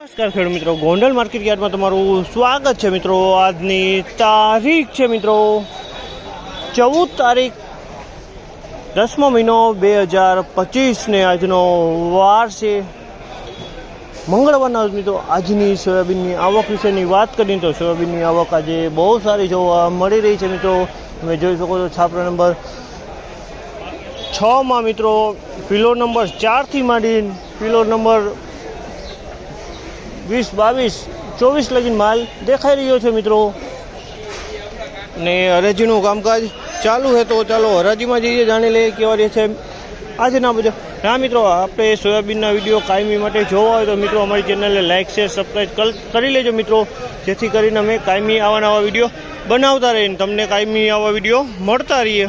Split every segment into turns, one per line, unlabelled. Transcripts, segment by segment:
નમસ્કાર ખેડૂત મિત્રો. ગોંડલ માર્કેટ યાર્ડમાં તમારું સ્વાગત છે મિત્રો. આજની તારીખ છે મિત્રો ચૌદ તારીખ દસમો મહિનો બે હજાર પચીસને આજનો વાર છે. મંગળવારના મિત્રો આજની સોયાબીનની આવક વિશેની વાત કરીએ તો સોયાબીનની આવક આજે બહુ સારી જોવા મળી રહી છે મિત્રો. તમે જોઈ શકો છો છાપરા નંબર છમાં મિત્રો. પિલો નંબર ચારથી માંડી પિલો નંબર વીસ, બાવીસ, ચોવીસ લગીન માલ દેખાઈ રહ્યો છે મિત્રો. ને હરાજીનું કામકાજ ચાલુ છે તો ચાલો હરાજીમાં જઈએ, જાણી લઈએ કેવા રહે છે. આજના બધા હા મિત્રો, આપણે સોયાબીનના વીડિયો કાયમી માટે જોવા હોય તો મિત્રો અમારી ચેનલને લાઇક શેર સબસ્ક્રાઈબ કરી લેજો મિત્રો. જેથી કરીને અમે કાયમી આવા નવા વીડિયો બનાવતા રહીએ તમને કાયમી આવા વીડિયો મળતા રહીએ.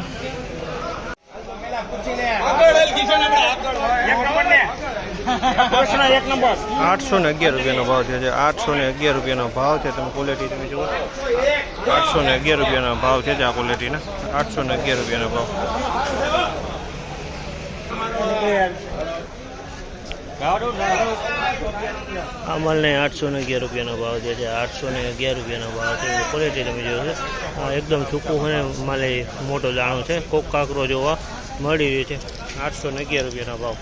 આઠસો ને અગિયાર રૂપિયાનો ભાવ થયો છે. આઠસો ને અગિયાર રૂપિયાનો ભાવ છે. તમે ક્વોલિટી તમે જુઓ. આઠસો ને અગિયાર રૂપિયાનો ભાવ છે આ ક્વોલિટીના આઠસો ને અગિયાર રૂપિયાનો ભાવ. આ માલને આઠસો ને અગિયાર રૂપિયાનો ભાવ છે. જે આઠસો ને અગિયાર રૂપિયાનો ભાવ છે. ક્વોલિટી તમે જોયો છે એકદમ સૂકું હોય માલે મોટો દાણો છે. કોક કાકરો જોવા મળી રહ્યો છે. આઠસો ને અગિયાર રૂપિયાનો ભાવ.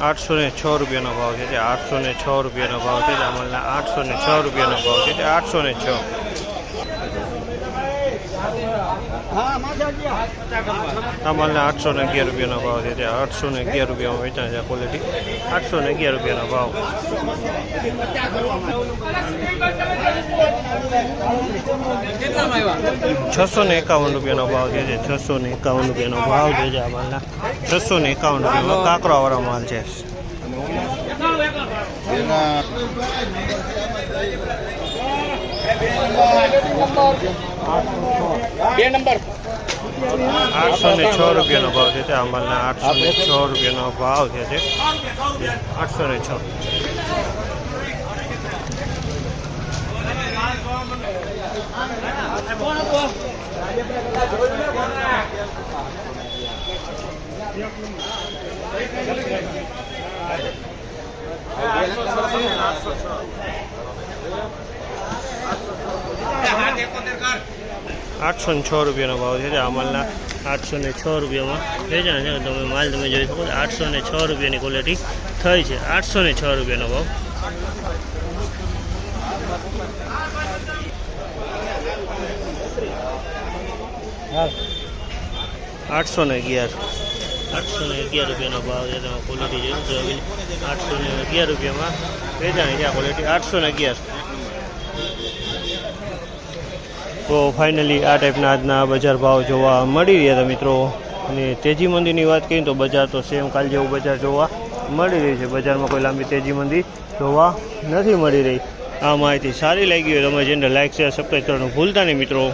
આઠસો ને છ રૂપિયાનો ભાવ છે તે આઠસો ને છ રૂપિયાનો ભાવ છે અમલના આઠસો ને છ રૂપિયાનો ભાવ છે તે આઠસો ને છ અમલના આઠસો ને અગિયાર રૂપિયાનો ભાવ છે ત્યાં આઠસો ને અગિયાર રૂપિયામાં વેચાણ છે ક્વોલિટી આઠસો ને અગિયાર રૂપિયાનો ભાવ. છસો ને એકાવન રૂપિયાનો ભાવ છે જે છસો ને એકાવન રૂપિયાનો ભાવ છે જે આ માલના. છસો ને એકાવન રૂપિયામાં કાકરાવાળા માલ છે. આઠસો ને છ રૂપિયાનો ભાવ છે તે આ માલના આઠસો ને છ રૂપિયાનો ભાવ છે તે. આઠસો ને છ. આઠસો ને છ રૂપિયાનો ભાવ છે આ માલના આઠસો ને છ રૂપિયામાં. વેચાણ છે તમે માલ તમે જોઈ શકો છો આઠસો ને છ રૂપિયાની ક્વોલિટી થઈ છે. આઠસો ને છ રૂપિયાનો ભાવ. આઠસો ને અગિયાર. આઠસો ને અગિયાર રૂપિયાનો ભાવ છે તમે ક્વોલિટી જોઈ આઠસો ને અગિયાર રૂપિયામાં. વેચાણ છે આ ક્વોલિટી આઠસો ને અગિયાર. તો ફાઇનલી આ ટાઈપના આજના બજાર ભાવ જોવા મળી રહ્યા હતા મિત્રો. અને તેજી મંદીની વાત કરીએ તો બજાર તો સેમ કાલ જેવું બજાર જોવા મળી રહ્યું છે. બજારમાં કોઈ લાંબી તેજી મંદી જોવા નથી મળી રહી. આ માહિતી સારી લાગી હોય તમે જેને લાઈક શેર સબસ્ક્રાઈબ કરવાનું ભૂલતા નહીં મિત્રો.